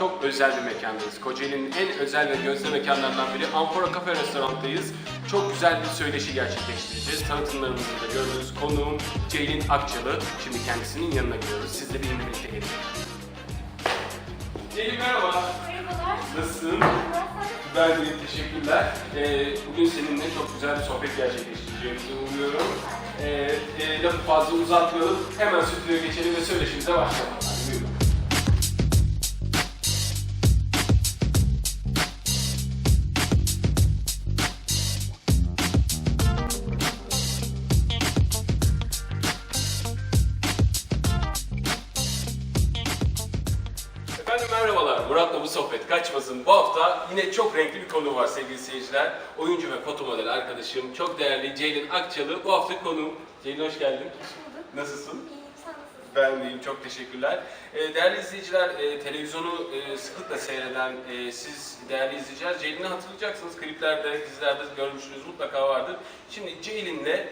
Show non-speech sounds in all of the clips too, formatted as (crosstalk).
çok özel bir mekandayız. Kocaeli'nin en özel ve gözde mekanlarından biri Amfora Cafe Restorant'tayız. Çok güzel bir söyleşi gerçekleştireceğiz. Tanıtımlarımızı da gördünüz. Konuğum Ceylin Akçalı. Şimdi kendisinin yanına gidiyoruz. Siz de benimle birlikte gelin. Ceylin merhaba. Merhabalar. Nasılsın? Ben de teşekkürler. Ee, bugün seninle çok güzel bir sohbet gerçekleştireceğimizi umuyorum. Ee, e, lafı fazla uzatmayalım. Hemen stüdyoya geçelim ve söyleşimize başlayalım. Merhabalar. Murat'la bu sohbet kaçmasın. Bu hafta yine çok renkli bir konu var sevgili seyirciler. Oyuncu ve foto model arkadaşım, çok değerli Ceylin Akçalı. Bu hafta konuğum. Ceylin hoş geldin. Hoş bulduk. Nasılsın? İyiyim, sen nasılsın? Ben deyim, çok teşekkürler. Ee, değerli izleyiciler, e, televizyonu e, sıklıkla seyreden e, siz değerli izleyiciler, Ceylin'i hatırlayacaksınız. Kliplerde, dizilerde görmüşsünüz mutlaka vardır. Şimdi Ceylin'le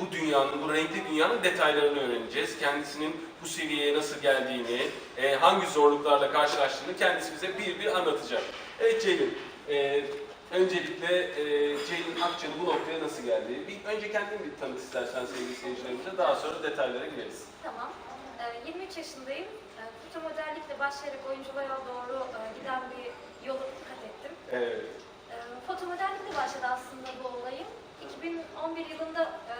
bu dünyanın, bu renkli dünyanın detaylarını öğreneceğiz. Kendisinin bu seviyeye nasıl geldiğini, e, hangi zorluklarla karşılaştığını kendisi bize bir bir anlatacak. Evet Ceylin, e, öncelikle e, Ceylin Akçalı bu noktaya nasıl geldi? Bir, önce kendini bir tanıt istersen sevgili seyircilerimize, daha sonra detaylara gireriz. Tamam. Ee, 23 yaşındayım. Ee, foto modellikle başlayarak oyunculuğa doğru e, giden bir yolu kat ettim. Evet. Ee, foto modellikle başladı aslında bu olayım. 2011 yılında e,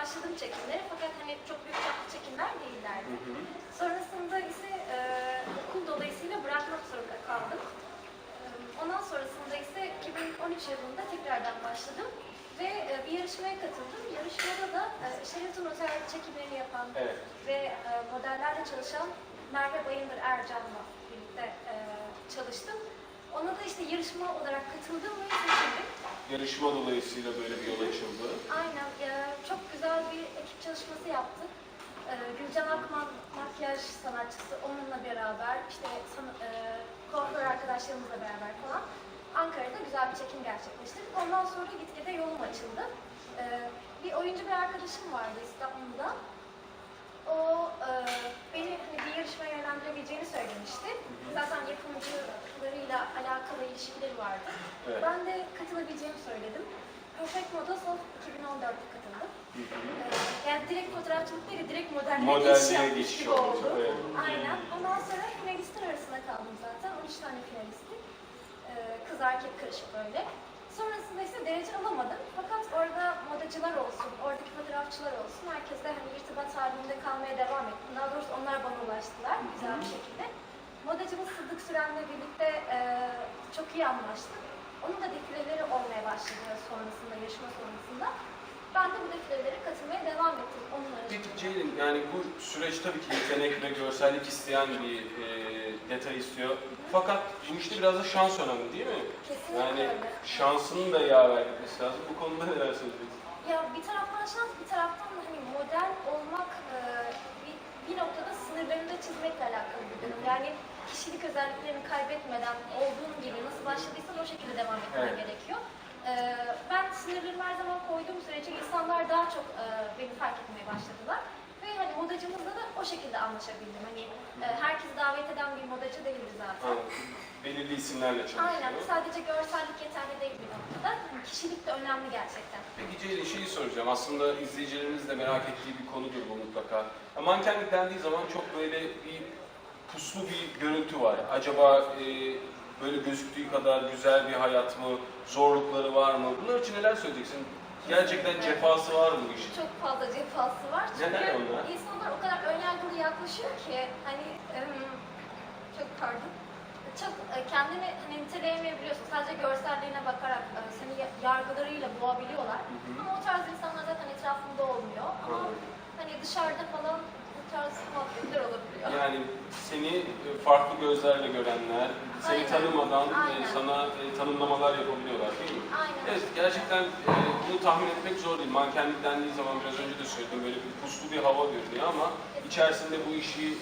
başladım çekimlere fakat hani çok büyük çaplı çekimler değillerdi. Hı hı. Sonrasında ise e, okul dolayısıyla bırakmak zorunda kaldım. E, ondan sonrasında ise 2013 yılında tekrardan başladım ve e, bir yarışmaya katıldım. Yarışmada da e, Sheraton Otel çekimlerini yapan Evet. ve e, modellerle çalışan Merve Bayındır Ercan'la birlikte e, çalıştım. Ona da işte yarışma olarak katıldım ve seçildim. Yarışma dolayısıyla böyle bir yol açıldı. Aynen. çok güzel bir ekip çalışması yaptık. E, Gülcan Akman makyaj sanatçısı onunla beraber işte e, kuaför arkadaşlarımızla beraber falan Ankara'da güzel bir çekim gerçekleştirdik. Ondan sonra gitgide yolum açıldı. E, bir oyuncu bir arkadaşım vardı İstanbul'da. O e, beni hani bir yarışmaya söylemişti. Zaten yapımcılarıyla alakalı ilişkileri vardı. Evet. Ben de katılabileceğimi söyledim. Perfect Models of 2014'te katıldım. Hı hı. Ee, Yani direkt fotoğrafçılık değil, direkt modelliğe geçiş yapmış gibi oldu, oldu. evet. Aynen. Ondan sonra finalistler arasında kaldım zaten. 13 tane finalistik. Ee, Kız erkek karışık böyle. Sonrasında ise derece alamadım. Fakat orada modacılar olsun, oradaki fotoğrafçılar olsun, herkesle hani irtibat halinde kalmaya devam ettim. Daha doğrusu onlar bana ulaştılar güzel bir şekilde. Modacımız Sıddık Süren'le birlikte e, çok iyi anlaştık. Onun da defileleri olmaya başladı sonrasında, yarışma sonrasında. Ben de bu defilelere katılmaya devam ettim onun Peki. Ceylin, yani bu süreç tabii ki yetenek ve görsellik isteyen bir e, detay istiyor. Fakat bu işte biraz da şans önemli değil mi? Kesinlikle Yani öyle. şansının da yaver gitmesi lazım. Bu konuda neler söyleyeceksin? Ya bir taraftan şans, bir taraftan da hani model olmak e, bir, bir noktada sınırlarını da çizmekle alakalı bir durum. Yani kişilik özelliklerini kaybetmeden olduğun gibi nasıl başladıysan o şekilde devam etmen Evet. gerekiyor. E, ben sınırlarımı her zaman koyduğum sürece insanlar daha çok e, beni fark etmeye başladılar. Ve hani modacımızla da o şekilde anlaşabildim. Hani e, herkesi davet eden bir modacı değildi zaten. Anladım. Belirli isimlerle çalışıyor. Aynen. Sadece görsellik yeterli değil bir noktada. Hani kişilik de önemli gerçekten. Peki Ceylin şeyi soracağım. Aslında izleyicilerimiz de merak ettiği bir konudur bu mutlaka. Ya, mankenlik dendiği zaman çok böyle bir puslu bir görüntü var. Acaba e, böyle gözüktüğü kadar güzel bir hayat mı? Zorlukları var mı? Bunlar için neler söyleyeceksin? Gerçekten cefası var bu işin? Çok fazla cefası var. Çünkü onlar? insanlar o kadar önyargılı yaklaşıyor ki hani çok pardon. Çok e, kendini hani niteleyemeyebiliyorsun. Sadece görselliğine bakarak e, seni ya- yargılarıyla boğabiliyorlar. Hı hı. Ama o tarz insanlar zaten etrafında olmuyor. Ama Anladım. hani dışarıda falan tarz muhabbetler olabiliyor. Yani seni e, farklı gözlerle görenler, seni Aynen. tanımadan e, Aynen. sana e, tanımlamalar yapabiliyorlar değil mi? Aynen. Evet, gerçekten bunu tahmin etmek zor değil. Mankenlik dendiği zaman biraz önce de söyledim, böyle bir puslu bir hava görünüyor ama içerisinde bu işi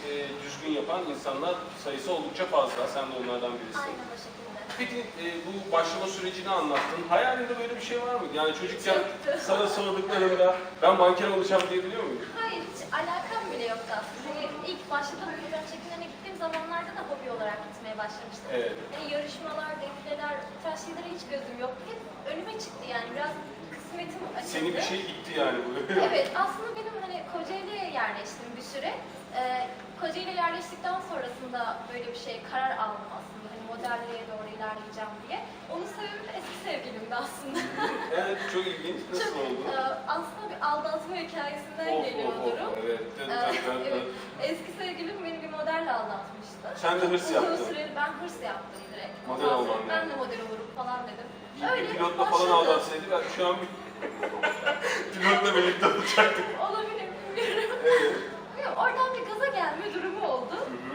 düzgün yapan insanlar sayısı oldukça fazla. Sen de onlardan birisin. Aynen o şekilde. Peki e, bu başlama sürecini anlattın. Hayalinde böyle bir şey var mıydı? Yani çocukken Yoktu. sana sorduklarında ben manken olacağım diyebiliyor muyum? Hayır, hiç alakam bile yoktu aslında. Hani ilk başladığım fotoğraf çekimlerine gittiğim zamanlarda da hobi olarak gitmeye başlamıştım. Evet. Hani yarışmalar, defileler, bu tarz şeylere hiç gözüm yoktu. Hep önüme çıktı yani biraz kısmetim açıldı. Seni bir şey itti yani bu. (laughs) Evet, aslında benim hani Kocaeli'ye yerleştim bir süre. Ee, Kocaeli'ye yerleştikten sonrasında böyle bir şey karar aldım aslında. Modelliğe doğru ilerleyeceğim diye. Onun sebebi de eski sevgilimdi aslında. (laughs) evet çok ilginç. Nasıl Çok, oldu? e, aslında bir aldatma hikayesinden Of, geliyor of, bu of, durum. Evet. Dın. evet. Eski sevgilim beni bir modelle aldatmıştı. Sen de hırs Uzun yaptın. süreli ben hırs yaptım direkt. Model sonra olman Ben de model olurum falan dedim. Bir pilotla falan başladı. aldatsaydı ben şu an bir (laughs) pilotla birlikte olacaktık. Olabilir bilmiyorum. Evet. Oradan bir gaza gelme durumu oldu. Hı hı.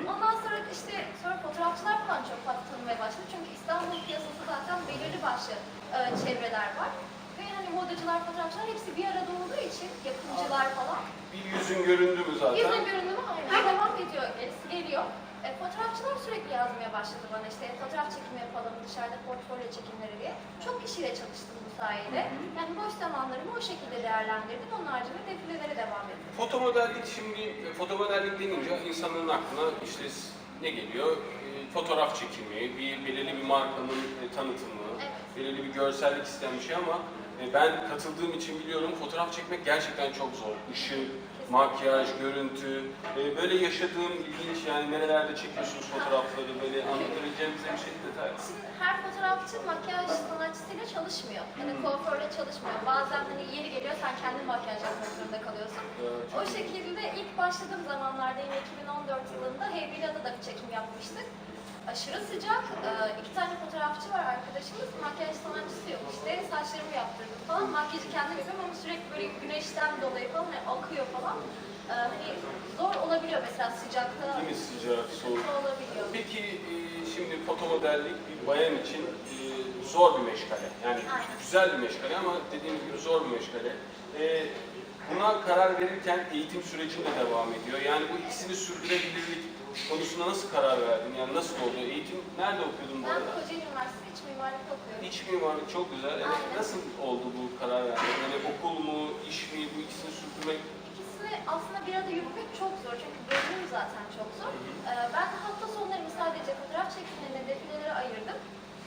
İşte sonra fotoğrafçılar falan çok fazla tanımaya başladı. Çünkü İstanbul piyasası zaten belirli başlı e, çevreler var. Ve hani modacılar, fotoğrafçılar hepsi bir arada olduğu için yapımcılar falan. Bir yüzün göründü mü zaten? Yüzde görünümü aynen devam ediyor, gerisi geliyor. E, fotoğrafçılar sürekli yazmaya başladı bana işte fotoğraf çekimi yapalım, dışarıda portfolyo çekimleri diye. Çok kişiyle çalıştım bu sayede. Yani boş zamanlarımı o şekilde değerlendirdim. Onun haricinde defilelere devam ettim. Fotomodellik şimdi, e, fotomodellik denince insanların aklına işte ne geliyor? E, Fotoğraf çekimi, bir belirli bir markanın e, tanıtımı, belirli bir görsellik isteyen bir şey ama e, ben katıldığım için biliyorum fotoğraf çekmek gerçekten çok zor. Işık, makyaj, görüntü, e, böyle yaşadığım ilginç yani nerelerde çekiyorsunuz fotoğrafları böyle anlatabileceğiniz bir şey detay var. Şimdi her fotoğrafçı makyaj sanatçısıyla çalışmıyor. Ya da Hmm. kuaförle çalışmıyor. Bazen hani yeri geliyor sen kendin makyaj yapmak zorunda kalıyorsun. E, çok O şekilde ilk başladığım zamanlarda yine 2014 yılında Heybeliada'da da bir çekim yapmıştık. Aşırı sıcak. Ee, iki tane fotoğrafçı var arkadaşımız. Makyaj sanatçısı yok işte. Saçlarımı yaptırdım falan. Makyajı kendim yapıyorum ama sürekli böyle güneşten dolayı falan hani akıyor falan. Ee, hani zor olabiliyor mesela sıcakta. Değil mi sıcak, soğuk? Olabiliyor. Peki e, şimdi fotomodellik bir bayan için e, zor bir meşgale. Yani Aynen. güzel bir meşgale ama dediğim gibi zor bir meşgale. E, buna karar verirken eğitim süreci de devam ediyor. Yani bu ikisini sürdürebilirlik konusunda nasıl karar verdin? Yani nasıl oldu? Eğitim nerede okuyordun bu Ben arada? Kocaeli Üniversitesi İç Mimarlık okuyorum. İç mimarlık çok güzel. Evet. Aynen. Nasıl oldu bu karar vermek? Yani okul mu, iş mi, bu ikisini sürdürmek? İkisini aslında bir arada yürütmek çok zor çünkü bölümüm zaten çok zor. Ee, ben de hafta sonlarımı sadece fotoğraf çekimlerine, defilelere ayırdım.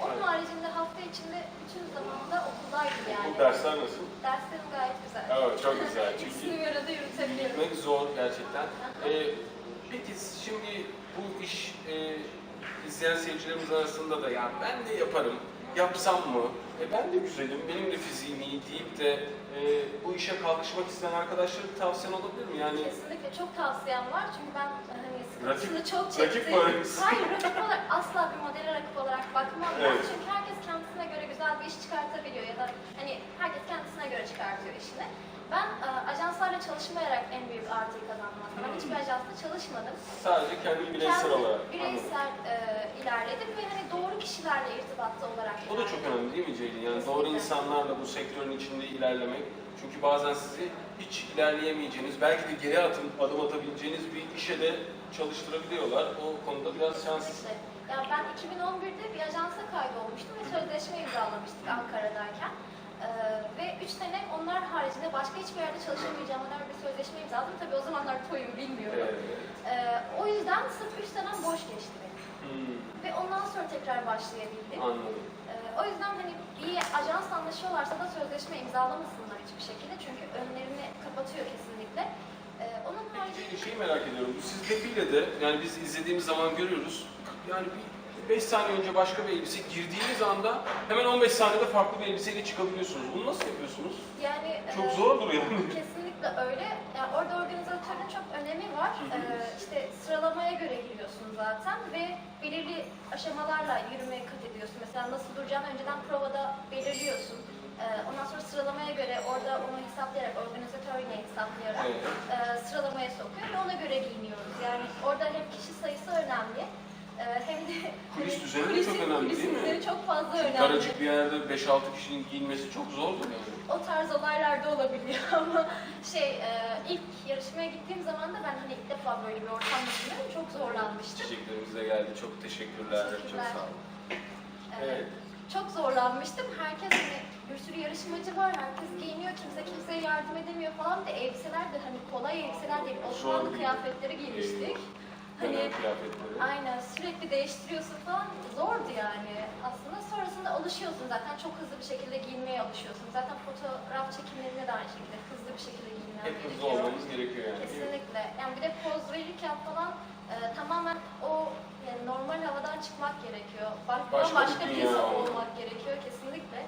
Onun haricinde hafta içinde bütün zamanında okuldaydım yani. Bu dersler nasıl? Derslerim gayet güzel. Evet, çok güzel. Çünkü (laughs) İkisini bir arada yürütebiliyorum. Gitmek zor gerçekten. Ee, peki şimdi bu iş e, izleyen seyircilerimiz arasında da ya ben de yaparım, yapsam mı? E, ben de güzelim, benim de fiziğim iyi deyip de e, bu işe kalkışmak isteyen arkadaşlara bir tavsiyen olabilir mi? Yani Kesinlikle çok tavsiyem var çünkü ben hani sıkıntısını Rakip- çok çektim. rakip var. Hayır rakip olarak (laughs) asla bir modele rakip olarak bakmam ben. Evet. Çünkü herkes kendisine göre güzel bir iş çıkartabiliyor ya da hani herkes kendisine göre çıkartıyor işini. Ben e, ajanslarla çalışmayarak en büyük artıyı kazandım aslında. Ben hiçbir ajansla çalışmadım. sadece kendi bireysel Kendi olarak. Bireysel e, ilerledim ve hani doğru kişilerle irtibatta olarak O da çok ilerledim. önemli değil mi Ceylin? Yani Kesinlikle. doğru insanlarla bu sektörün içinde ilerlemek. Çünkü bazen sizi hiç ilerleyemeyeceğiniz, belki de geri adım, adım atabileceğiniz bir işe de çalıştırabiliyorlar. O konuda biraz şans. Kesinlikle. Ya ben 2011'de bir ajansa kaydolmuştum ve sözleşme imzalamıştık Ankara'dayken. Ee, ve 3 sene onlar haricinde başka hiçbir yerde çalışamayacağım kadar bir sözleşme imzaladım. Tabii o zamanlar toyum bilmiyorum. Ee, o yüzden sırf 3 senem boş geçti benim. Hmm, Ve ondan sonra tekrar başlayabildim. anladım. Ee, o yüzden hani bir ajans anlaşıyorlarsa da sözleşme imzalamasınlar hiçbir şekilde. Çünkü önlerini kapatıyor kesinlikle. Ee, onun haricinde Bir şeyi merak ediyorum. Bu siz defiyle de yani biz izlediğimiz zaman görüyoruz. Yani bir 5 saniye önce başka bir elbise girdiğiniz anda hemen 15 saniyede farklı bir elbiseyle çıkabiliyorsunuz. Bunu nasıl yapıyorsunuz? yani Çok e, zordur yani. Kesinlikle öyle. Yani orada organizatörün çok önemi var. Ee, işte sıralamaya göre giriyorsun zaten ve belirli aşamalarla yürümeye kat ediyorsun. Mesela nasıl duracağını önceden provada belirliyorsun. Ee, ondan sonra sıralamaya göre orada onu hesaplayarak, organizatör yine hesaplayarak Evet. e, sıralamaya sokuyor ve ona göre giyiniyoruz. Yani orada hem kişi sayısı önemli e, hem de Kulis düzeni de çok önemli değil kulisin mi? düzeni çok fazla önemli. Daracık bir yerde 5-6 kişinin giyinmesi çok zordur yani. O tarz olaylar da olabiliyor (laughs) ama şey e, ilk yarışmaya gittiğim zaman da ben hani ilk defa böyle bir ortam yaşıyorum. Çok zorlanmıştım. Çiçeklerimiz de geldi. Çok teşekkürler. Çok Teşekkürler. sağ olun. E, Evet. Çok zorlanmıştım. Herkes hani bir sürü yarışmacı var. Herkes giyiniyor. Kimse kimseye yardım edemiyor falan. De elbiseler de hani kolay elbiseler değil. Zor Osmanlı değil. kıyafetleri giymiştik. Hani kıyafetleri. aynen sürekli değiştiriyorsun falan zordu yani. Aslında sonrasında alışıyorsun zaten çok hızlı bir şekilde giyinmeye alışıyorsun. Zaten fotoğraf çekimlerinde de aynı şekilde hızlı bir şekilde giyinmen Hep hızlı gerekiyor. olmamız gerekiyor yani. Kesinlikle. Yani bir de poz verirken falan e, tamamen o yani normal havadan çıkmak gerekiyor. Ba- Başka bir Başka dünya birisi olmak gerekiyor kesinlikle.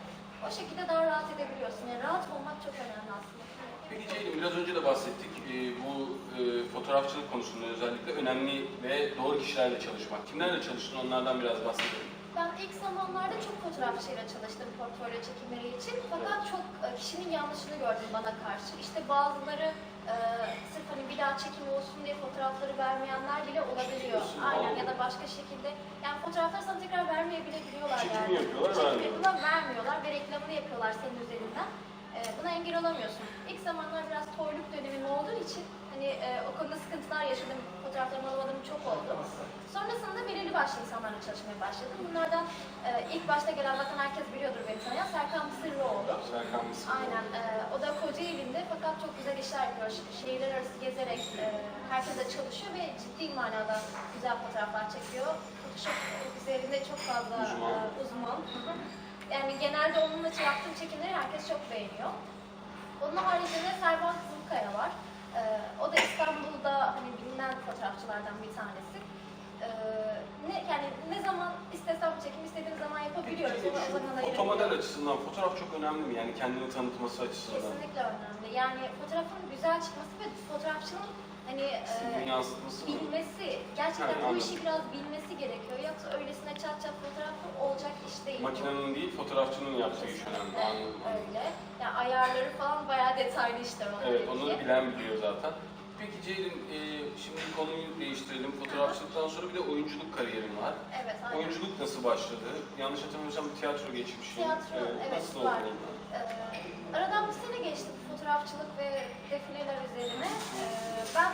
O şekilde daha rahat edebiliyorsun. Yani rahat olmak çok önemli aslında. Peki Ceylin biraz önce de bahsettik. Ee, bu e, fotoğrafçılık konusunda özellikle önemli ve doğru kişilerle çalışmak. Kimlerle çalıştın onlardan biraz bahsedelim. Ben ilk zamanlarda çok fotoğrafçıyla çalıştım portfolyo çekimleri için. Fakat çok e, kişinin yanlışını gördüm bana karşı. İşte bazıları e, sırf hani bir daha çekim olsun diye fotoğrafları vermeyenler bile olabiliyor. Çekiyorsun, Aynen Allah. ya da başka şekilde. Yani fotoğrafları sana tekrar vermeyebiliyorlar Çekimi yani. yapıyorlar, Çekim vermiyorlar. yapıyorlar, vermiyorlar ve reklamını yapıyorlar senin üzerinden. E, buna engel olamıyorsun. İlk zamanlar biraz toyluk dönemim olduğu için hani e, o konuda sıkıntılar yaşadım. Fotoğraflarımı alamadığım çok oldu. Sonrasında belirli başlı insanlarla çalışmaya başladım. Bunlardan e, ilk başta gelen zaten herkes biliyordur beni tanıyan Serkan Mısırlıoğlu. Serkan Mısır. Aynen. e, o da Kocaeli'nde fakat çok güzel işler yapıyor. Şehirler arası gezerek herkese çalışıyor ve ciddi manada güzel fotoğraflar çekiyor. Photoshop üzerinde çok fazla Uzman. uzman. Yani genelde onunla yaptığım çekimleri herkes çok beğeniyor. Onun haricinde Servan Kızılkaya var. E, o da İstanbul'da hani bilinen fotoğrafçılardan bir tanesi. E, ne yani ne zaman istesem çekim istediğim zaman yapabiliyoruz. Peki Ona o zaman fotomodel açısından fotoğraf çok önemli mi? Yani kendini tanıtması açısından. Kesinlikle önemli. Yani fotoğrafın güzel çıkması ve fotoğrafçının hani e, bilmesi, gerçekten Yani bu anladım. işi biraz bilmesi gerekiyor. Yoksa öylesine çat çat fotoğrafı olacak iş değil. bu. Makinenin değil, fotoğrafçının yaptığı iş önemli. Anladım. Öyle. Yani ayarları falan bayağı detaylı işler onlar. Evet, onları bilen biliyor zaten. Peki Ceylin, e, şimdi konuyu değiştirelim. Fotoğrafçılıktan sonra bir de oyunculuk kariyerin var. Evet, aynen. Oyunculuk nasıl başladı? Yanlış hatırlamıyorsam tiyatro geçmişsin. Tiyatro, evet, Nasıl oldu? Ee, aradan bir sene geçti bu fotoğrafçılık ve defileler üzerine. Ee, ben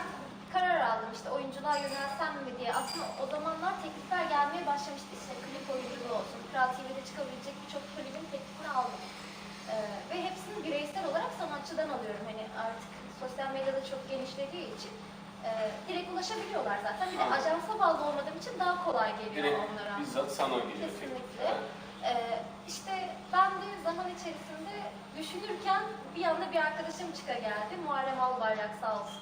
karar aldım işte oyunculuğa yönelsem mi diye. Aslında o zamanlar teklifler gelmeye başlamıştı. İşte klip oyunculuğu olsun, Kral TV'de çıkabilecek birçok klibin teklifini aldım. Ee, ve hepsini bireysel olarak sanatçıdan alıyorum. Hani artık sosyal medyada çok genişlediği için e, direkt ulaşabiliyorlar zaten. Bir de ajansa bağlı olmadığım için daha kolay geliyor Direkt onlara. bizzat sana geliyor. Kesinlikle. Ee, işte ben de zaman içerisinde düşünürken bir anda bir arkadaşım çıka geldi. Muharrem Albayrak sağ olsun.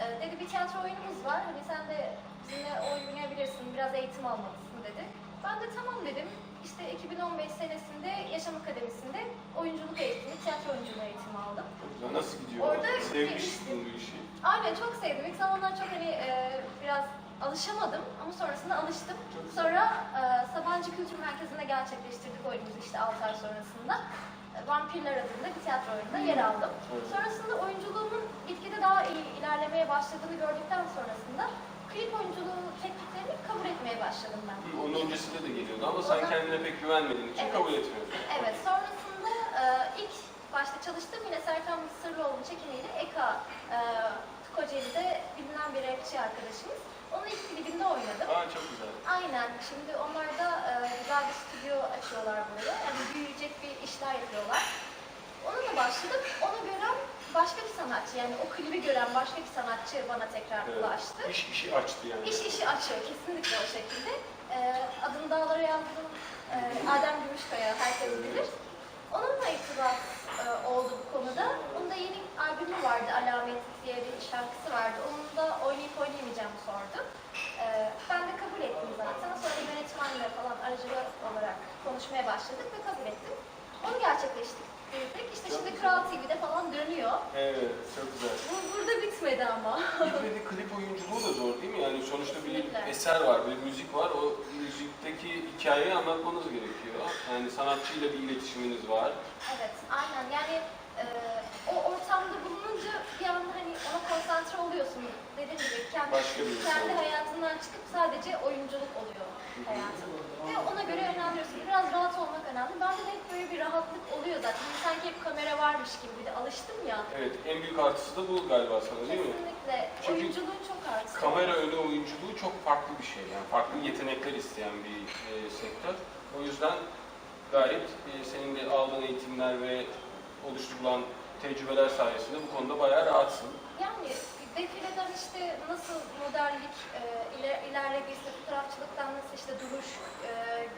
Ee, dedi bir tiyatro oyunumuz var. Hani sen de bizimle oynayabilirsin. Biraz eğitim almalısın dedi. Ben de tamam dedim. İşte 2015 senesinde Yaşam Akademisi'nde oyunculuk eğitimi, tiyatro oyunculuğu eğitimi aldım. Güzel. Nasıl gidiyor? Orada Sevmişsin bu işi. Aynen çok sevdim. İlk zamanlar çok hani e, biraz alışamadım ama sonrasında alıştım. Sonra e, Sabancı Kültür Merkezi'nde gerçekleştirdik oyunumuzu işte 6 ay sonrasında. E, Vampirler adında bir tiyatro oyununda yer aldım. Sonrasında oyunculuğumun gitgide daha iyi ilerlemeye başladığını gördükten sonrasında klip oyunculuğu tekliflerini kabul etmeye başladım ben. Hı, Onun öncesinde de geliyordu ama sen Ona- kendine pek güvenmediğin için Evet. kabul etmiyorsun. Evet, sonrasında e, ilk başta çalıştığım yine Serkan Mısırlıoğlu'nun çekimiyle Eka e, Kocaeli'de bilinen bir rapçi arkadaşımız. Onun ilk klibinde oynadım. Aa çok güzel. Aynen. Şimdi onlar da e, güzel bir stüdyo açıyorlar buraya. Yani büyüyecek bir işler yapıyorlar. Onunla başladım. Onu gören başka bir sanatçı, yani o klibi gören başka bir sanatçı bana tekrar Evet. ulaştı. İş işi açtı yani. İş işi açıyor kesinlikle o şekilde. Ee, adını dağlara yazdım. Ee, Adem Gümüşkaya herkes bilir. Onunla irtibat e, oldu bu konuda. Onun da yeni albümü vardı. Alamet diye bir şarkısı vardı. Onun da oynayıp oynayamayacağımı sordu. Ee, ben de kabul ettim zaten. Sonra yönetmenle falan aracılığı olarak konuşmaya başladık ve kabul ettim. Onu gerçekleştirdik. İşte Çok şimdi güzel. Kral TV'de falan dönüyor. Evet çok güzel. Bu burada bitmedi ama. Bitmedi klip oyunculuğu da zor değil mi? Yani sonuçta bir eser var, bir müzik var. O müzikteki hikayeyi anlatmanız gerekiyor. Yani sanatçıyla bir iletişiminiz var. Evet, aynen. Yani e, o ortamda bulununca bir anda hani ona konsantre oluyorsun. Dediğim gibi kendi, Başka bir insan kendi oluyor. hayatından çıkıp sadece oyunculuk oluyor hayatın. Ve ona göre önemliyorsun. Biraz rahat olmak önemli. Bende de hep böyle bir rahatlık oluyor zaten. Hani sanki hep kamera varmış gibi bir de alıştım ya. Evet, en büyük artısı da bu galiba sana değil mi? Kesinlikle. Çünkü Oyunculuğun çok artısı. Kamera önü oyunculuğu çok farklı bir şey. Yani farklı yetenekler isteyen bir e, sektör. O yüzden gayet e, senin de aldığın eğitimler ve oluşturulan tecrübeler sayesinde bu konuda bayağı rahatsın. Yani defileden işte nasıl modellik e, iler, ilerlediyse, fotoğrafçılıktan nasıl işte duruş, e,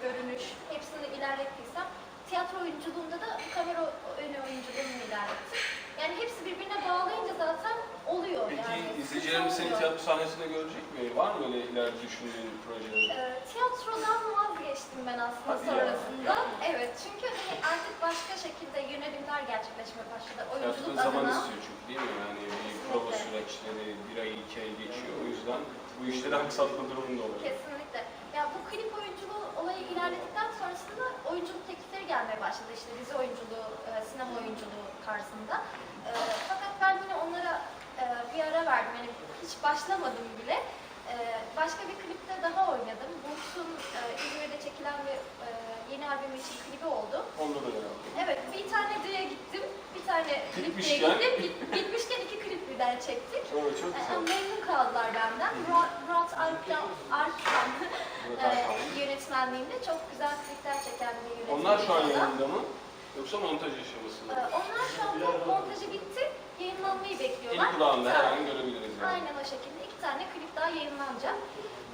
görünüş hepsini ilerlettiysem tiyatro oyunculuğunda da kamera önü oyunculuğunu ilerlettim. Yani hepsi birbirine bağlayınca zaten oluyor Peki yani. izleyicilerimiz seni Oluyor. tiyatro sahnesinde görecek mi? Var mı öyle ileride düşündüğün projeler? E, tiyatrodan vazgeçtim ben aslında Hadi ya. sonrasında. Evet çünkü hani artık başka şekilde yönelimler gerçekleşmeye başladı. Oyunculuk zaman adına. istiyor çünkü değil mi? Yani bir prova Kesinlikle. süreçleri bir ay, iki ay geçiyor. O yüzden bu işleri aksatma durumunda olacak. Kesinlikle. Ya bu klip oyunculuğu olayı ilerledikten sonrasında oyunculuk teklifleri gelmeye başladı. İşte dizi oyunculuğu, e, sinema oyunculuğu tarzında. E, fakat ben yine onlara e, bir ara verdim. Yani hiç başlamadım bile. E, başka bir klipte daha oynadım. Burç'un e, İzmir'de çekilen bir e, yeni albümü için klibi oldu. Onda da yaptım. Evet, bir tane diye gittim, bir tane klip diye gittim. Git, gitmişken iki klip birden çektik. Evet, çok güzel. Memnun kaldılar benden. Murat, Murat Murat (laughs) e, yönetmenliğinde çok güzel klipler çeken bir yönetmen. Onlar şu an yayında mı? Yoksa montaj aşamasında Ee, mı? Onlar şu anda montajı bitti, yayınlanmayı bekliyorlar. Eli kulağında her an görebiliriz yani. Aynen o şekilde. iki tane klip daha yayınlanacak.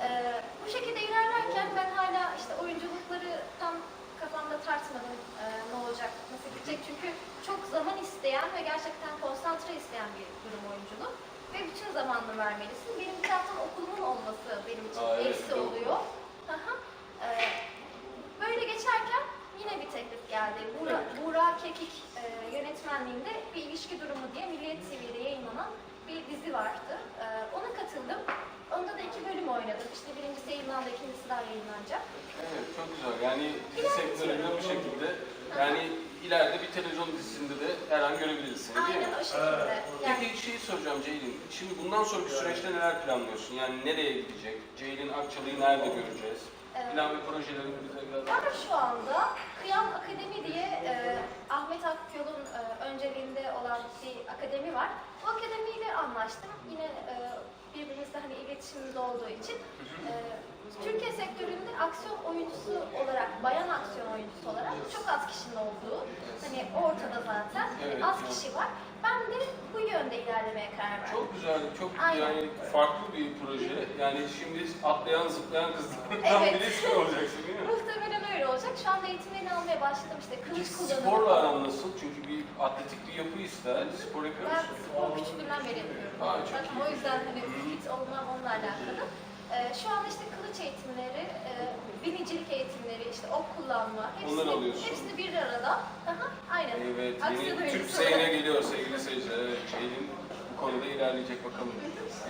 Ee, bu şekilde ilerlerken ben hala işte oyunculukları tam kafamda tartmadım ee, ne olacak, nasıl gidecek. Çünkü çok zaman isteyen ve gerçekten konsantre isteyen bir durum oyunculuk. Ve bütün zamanını vermelisin. Benim taraftan okulumun olması benim için Aa, eksi doğru. oluyor. Aha. Ee, böyle geçerken yine bir teklif geldi. Buğra, Buğra Kekik e, yönetmenliğinde bir ilişki durumu diye Milliyet TV'de yayınlanan bir dizi vardı. Ee, ona katıldım. Onda da iki bölüm oynadım. İşte birincisi yayınlandı, ikincisi daha yayınlanacak. Evet, çok güzel. Yani dizi sektöründe bu şekilde yani ileride bir televizyon dizisinde de her an görebiliriz seni değil mi? Aynen o şekilde. Yani Peki şeyi soracağım Ceylin. Şimdi bundan sonraki süreçte neler planlıyorsun? Yani nereye gidecek? Ceylin Akçalı'yı nerede göreceğiz? e, Plan ve projelerini bize biraz var şu anda Kıyam Akademi diye e, Ahmet Akyol'un e, önceliğinde olan bir akademi var. Bu akademiyle anlaştım. Yine e, birbirimizle hani iletişimimiz olduğu için. E, Türkiye sektöründe aksiyon oyuncusu olarak, bayan aksiyon oyuncusu olarak çok az kişinin olduğu, hani ortada zaten Evet, az evet. kişi var. Ben de bu yönde ilerlemeye karar verdim. Çok güzel, çok Aynen. yani farklı bir proje. Yani şimdi atlayan, zıplayan kızlardan Evet. birisi olacaksın değil mi? Muhtemelen öyle olacak. Şu anda eğitimlerini almaya başladım işte Peki kılıç kullanımı. sporla aran nasıl? Çünkü bir atletik bir yapı ister. Spor yapıyor Ben musun? spor küçüklüğümden beri yapıyorum. Aa, çok Zaten o yüzden hani fit olmam onunla alakalı. Ee, şu anda işte kılıç eğitimleri, e, binicilik eğitimleri, işte ok kullanma, Onları hepsini, alıyorsun. hepsini bir arada. Aha, aynen. Evet, Aksiyon yeni. Türk seyine geliyor sevgili seyirciler. Evet, Ceylin bu konuda ilerleyecek bakalım.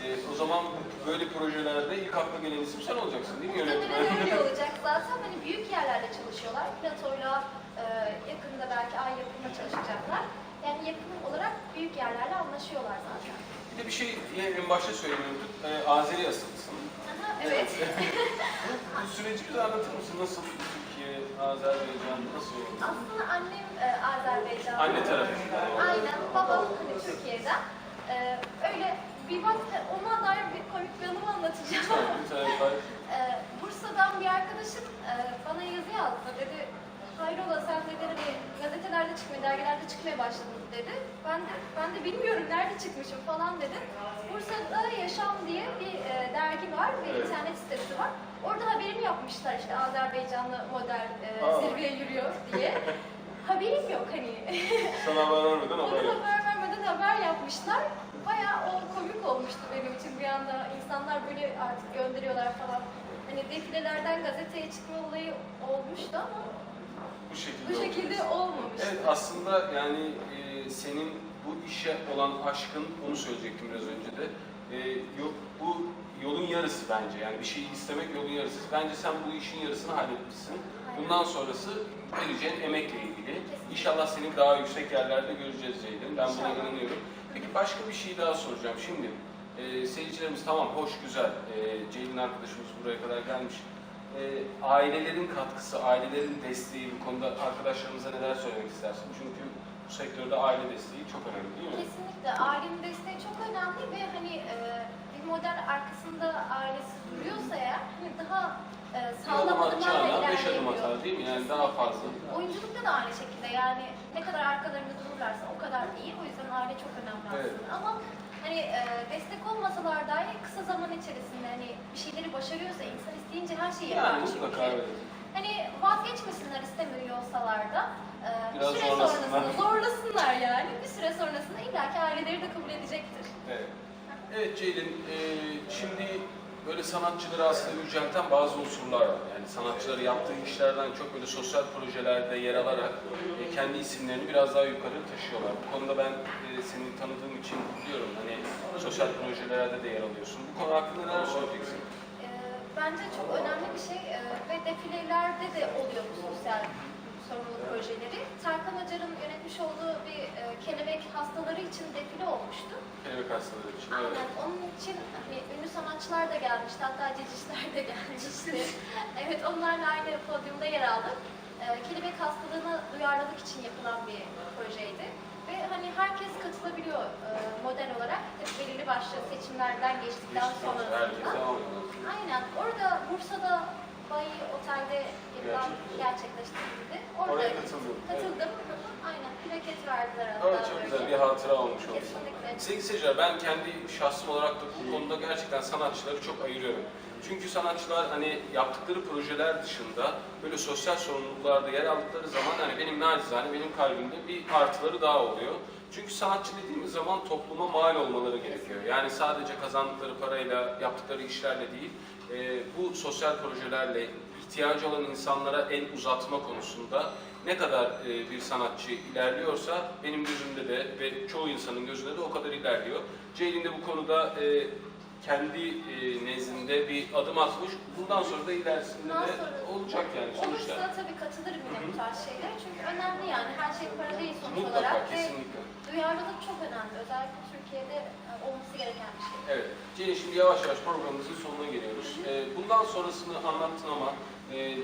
Ee, o zaman böyle projelerde ilk akla gelen isim sen olacaksın değil mi Muhtemelen yönetmen? öyle (laughs) olacak zaten. Hani büyük yerlerde çalışıyorlar. Platoyla e, yakında belki ay yakında çalışacaklar. Yani yakın olarak büyük yerlerle anlaşıyorlar zaten. Bir de bir şey en başta söylemiyorduk. Ee, Azeri asıllısın. Evet. Bu süreci bize anlatır mısın? Nasıl Türkiye, Azerbaycan, nasıl oldu? Aslında annem e, Azerbaycanlı. Anne tarafında. Aynen. Babam hani Türkiye'den. E, öyle bir bak ona dair bir komik bir anımı anlatacağım. Lütfen, lütfen. lütfen. e, Bursa'dan bir arkadaşım e, bana yazı yazdı. Dedi hayrola sen dedi hani gazetelerde çıkmaya, dergilerde çıkmaya başladın dedi. Ben de ben de bilmiyorum nerede çıkmışım falan dedim. Bursa'da Yaşam diye bir e, dergi var ve Evet. internet sitesi var. Orada haberimi yapmışlar işte Azerbaycanlı model e, Aa. zirveye yürüyor diye. (laughs) Haberim yok hani. Sana haber vermeden haber yap. haber vermeden haber yapmışlar. Bayağı o komik olmuştu benim için bir anda. insanlar böyle artık gönderiyorlar falan. Hani defilelerden gazeteye çıkma olayı olmuştu ama Bu şekilde. bu şekilde olmamıştı. Evet aslında yani e, senin bu işe olan aşkın onu söyleyecektim biraz önce de. E, yok bu yolun yarısı bence yani bir şeyi istemek yolun yarısı. Bence sen bu işin yarısını halletmişsin. Bundan sonrası vereceğin emekle ilgili. İnşallah seni daha yüksek yerlerde göreceğiz Ceylin. Ben buna inanıyorum. Peki başka bir şey daha soracağım. Şimdi e, seyircilerimiz tamam hoş güzel. E, Ceylin arkadaşımız buraya kadar gelmiş. E, ailelerin katkısı, ailelerin desteği bu konuda arkadaşlarımıza neler söylemek istersin? Çünkü bu sektörde aile desteği çok önemli değil mi? Kesinlikle ailenin desteği çok önemli ve hani e, bir model arkasında ailesi duruyorsa eğer hani daha e, sağlam adım adımlarla atacağına beş adım ilerleyebiliyor. atar değil mi? Yani daha fazla. Oyunculukta da aynı şekilde yani ne kadar arkalarında dururlarsa o kadar iyi. O yüzden aile çok önemli Evet. aslında. Ama hani e, destek olmasalar dahi kısa zaman içerisinde hani bir şeyleri başarıyorsa insan isteyince her şeyi yapar Yani çünkü. mutlaka evet. Hani vazgeçmesinler istemiyor olsalar da e, bir süre zorlasınlar. sonrasında zorlasınlar yani. Bir süre sonrasında illaki aileleri de kabul edecektir. Evet. Evet Ceylin, e, şimdi böyle sanatçıları aslında yücelten bazı unsurlar var. Yani sanatçıları yaptığı işlerden çok böyle sosyal projelerde yer alarak e, kendi isimlerini biraz daha yukarı taşıyorlar. Bu konuda ben e, seni tanıdığım için biliyorum. Hani sosyal projelerde de yer alıyorsun. Bu konu hakkında neler söyleyeceksin? E, bence çok önemli bir şey e, ve defilelerde de oluyor bu sosyal sorumluluk projeleri. Tarkan Acar'ın yönetmiş olduğu bir e, kelebek hastaları için defile olmuştu. Kelebek hastaları için. Evet. Aynen. Onun için hani ünlü sanatçılar da gelmişti. Hatta cicişler de gelmişti. (laughs) evet onlarla aynı podyumda yer aldık. Ee, kelebek hastalığını duyarlılık için yapılan bir projeydi. Ve hani herkes katılabiliyor e, model olarak. Tabii belirli başlı seçimlerden geçtikten sonra. Herkes devam ediyor. Aynen. Orada Bursa'da Bayi Otel'de yapılan gerçekleştirildi. Orada Oraya katıldım. Evet. Katıldım. (laughs) Aynen. Plaket verdiler hatta. Evet çok güzel bir hatıra olmuş oldu. Kesinlikle. Sevgili seyirciler ben kendi şahsım olarak da bu konuda gerçekten sanatçıları çok ayırıyorum. Çünkü sanatçılar hani yaptıkları projeler dışında böyle sosyal sorumluluklarda yer aldıkları zaman hani benim nacizane benim kalbimde bir artıları daha oluyor. Çünkü sanatçı dediğimiz zaman topluma mal olmaları gerekiyor. Yani sadece kazandıkları parayla, yaptıkları işlerle değil, e, bu sosyal projelerle ihtiyacı olan insanlara el uzatma konusunda ne kadar e, bir sanatçı ilerliyorsa benim gözümde de ve çoğu insanın gözünde de o kadar ilerliyor. Ceylin de bu konuda e, kendi e, nezdinde bir adım atmış. Bundan sonra da ilerisinde Bundan de sonra- olacak yani sonuçta. Olursa tabii katılırım yine bu tarz şeylere. Çünkü önemli yani. Her şey para değil sonuç Mutlaka, olarak. kesinlikle. Ve duyarlılık çok önemli. Özellikle Türkiye'de e, olması gereken bir şey. Evet, Ceylin şimdi yavaş yavaş programımızın sonuna geliyoruz. E, bundan sonrasını anlattın ama e,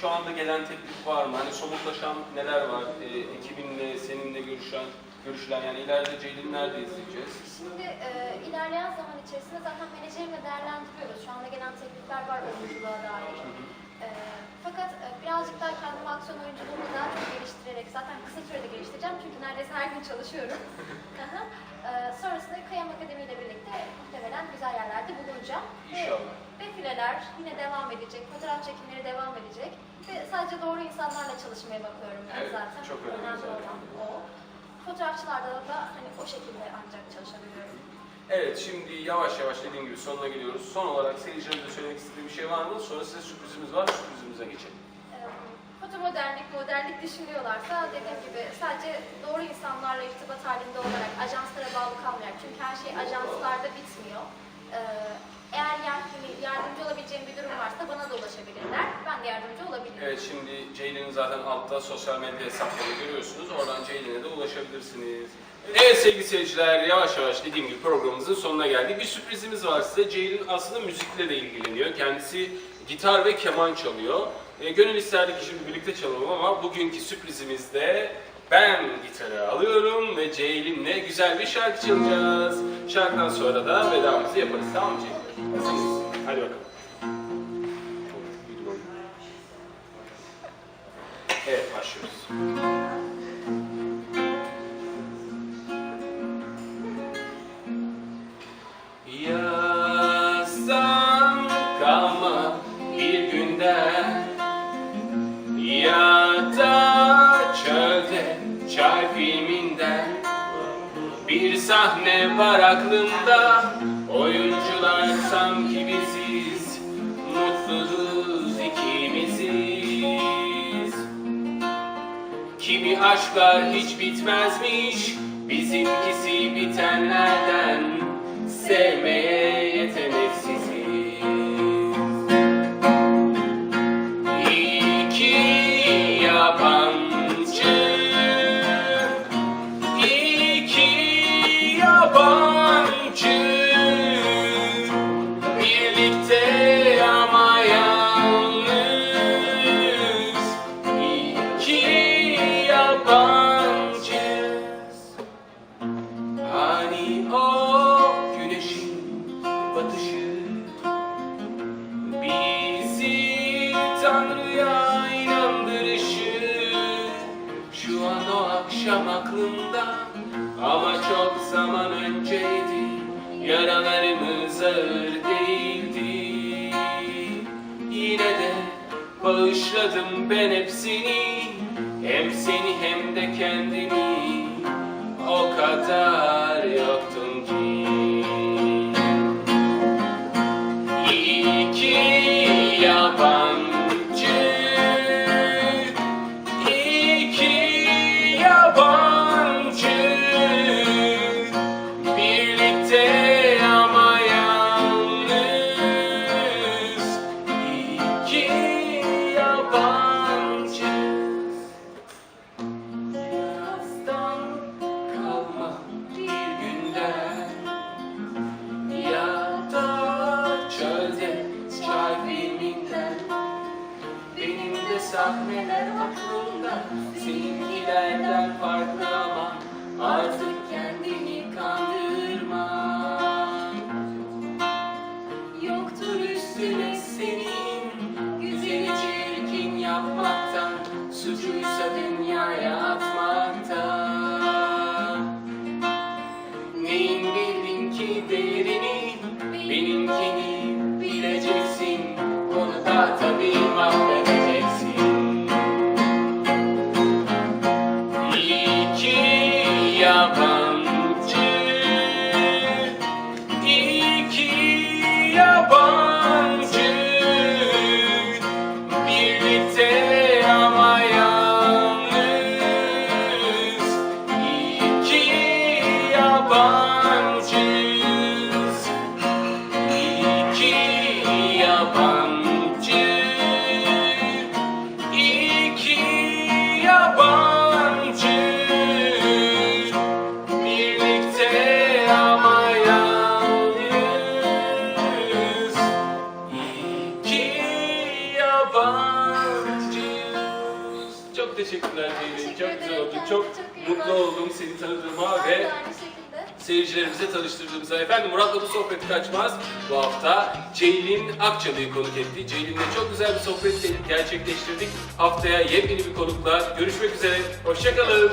şu anda gelen teklif var mı? Hani somutlaşan neler var? E, ekibinle, seninle görüşen, görüşülen yani ileride Ceylin'i nerede izleyeceğiz? Şimdi e, ilerleyen zaman içerisinde zaten menajerimle değerlendiriyoruz. Şu anda gelen teklifler var oyunculuğa dair. E, fakat e, birazcık daha kendimi aksiyon oyunculuğumu daha çok geliştirerek, zaten kısa sürede geliştireceğim çünkü neredeyse her gün çalışıyorum. (laughs) Aha. e, sonrasında Kayam Akademi ile birlikte muhtemelen güzel yerlerde bulunacağım. Ve İnşallah. Defileler yine devam edecek, fotoğraf çekimleri devam edecek. Ve sadece doğru insanlarla çalışmaya bakıyorum ben Evet, zaten. çok önemli zaten. olan o. Fotoğrafçılarda da hani o şekilde ancak çalışabiliyorum. Evet, şimdi yavaş yavaş dediğim gibi sonuna geliyoruz. Son olarak seyircilerimize söylemek istediğim bir şey var mı? Sonra size sürprizimiz var, sürprizimize geçelim. Fotomodernlik, modellik düşünüyorlarsa dediğim gibi sadece doğru insanlarla irtibat halinde olarak ajanslara bağlı kalmayarak çünkü her şey ajanslarda bitmiyor. Ee, eğer yani yardımcı olabileceğim bir durum varsa bana da ulaşabilirler. Ben de yardımcı olabilirim. Evet, şimdi Ceylin'in zaten altta sosyal medya hesaplarını görüyorsunuz. Oradan Ceylin'e de ulaşabilirsiniz. Evet sevgili seyirciler, yavaş yavaş dediğim gibi programımızın sonuna geldik. Bir sürprizimiz var size. Ceylin aslında müzikle de ilgileniyor. Kendisi gitar ve keman çalıyor. E, gönül isterdi ki şimdi birlikte çalalım ama bugünkü sürprizimizde ben gitarı alıyorum ve Ceylin'le güzel bir şarkı çalacağız. Şarkıdan sonra da vedamızı yaparız. Tamam mı Ceylin? Hazırız. Hadi bakalım. Evet başlıyoruz. Var aklımda Oyuncular sanki biziz. Mutluyuz ikimiziz. Kimi aşklar hiç bitmezmiş Bizimkisi bitenlerden Sevmeye yeteneksiziz seyircilerimize tanıştırdığımıza efendim Murat'la bu sohbet kaçmaz. Bu hafta Ceylin Akçalı'yı konuk etti. Ceylin'le çok güzel bir sohbet gerçekleştirdik. Haftaya yepyeni bir konukla görüşmek üzere. Hoşçakalın.